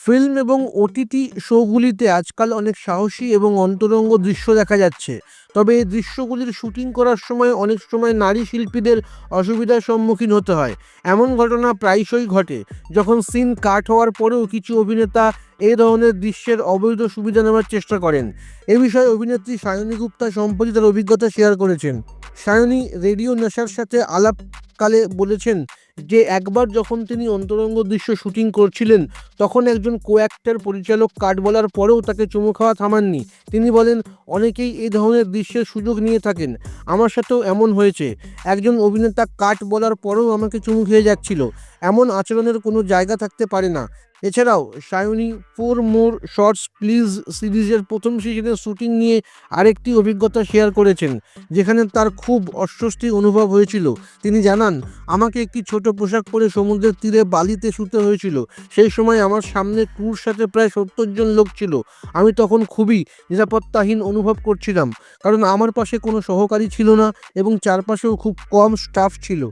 Film এবং OTT শোগুলিতে আজকাল অনেক সাহসী এবং অন্তরঙ্গ দৃশ্য দেখা যাচ্ছে। তবে এই দৃশ্যগুলির শুটিং করার সময় অনেক সময় নারী শিল্পীদের অসুবিধার সম্মুখীন হতে হয়। এমন ঘটনা প্রায়শই ঘটে, যখন সিন কাট হওয়ার পরেও কিছু অভিনেতা এই ধরনের দৃশ্যের অবৈধ সুবিধা নেওয়ার চেষ্টা করেন। এ বিষয়ে অভিনেত্রী সায়নী গুপ্তা সম্প্রতি তার অভিজ্ঞতা শেয়ার করেছেন। সায়নী রেডিও নেশার সাথে আলাপকালে বলেছেন যে একবার যখন তিনি অন্তরঙ্গ দৃশ্য শুটিং করছিলেন, তখন একজন কো অ্যাক্টার পরিচালক কাট বলার পরেও তাকে চুমু খাওয়া থামাননি। তিনি বলেন, অনেকেই এই ধরনের দৃশ্যের সুযোগ নিয়ে থাকেন। আমার সাথেও এমন হয়েছে। একজন অভিনেতা কাট বলার পরেও আমাকে চুমু খেয়ে যাচ্ছিল। এমন আচরণের কোনো জায়গা থাকতে পারে না। এছাড়াও Sayani four more shorts please সিরিজের প্রথম সিজনের শুটিং নিয়ে আরেকটি অভিজ্ঞতা শেয়ার করেছেন, যেখানে তার খুব অস্বস্তি অনুভব হয়েছিল। তিনি জানান, আমাকে একটি ছোট পোশাক পরে সমুদ্রের তীরে বালিতে শুতে হয়েছিল। সেই সময় আমার সামনে ক্রুর সাথে প্রায় সত্তর জন লোক ছিল। আমি তখন খুবই নিরাপত্তাহীন অনুভব করছিলাম, কারণ আমার পাশে কোনো সহকারী ছিল না এবং চারপাশেও খুব কম স্টাফ ছিল।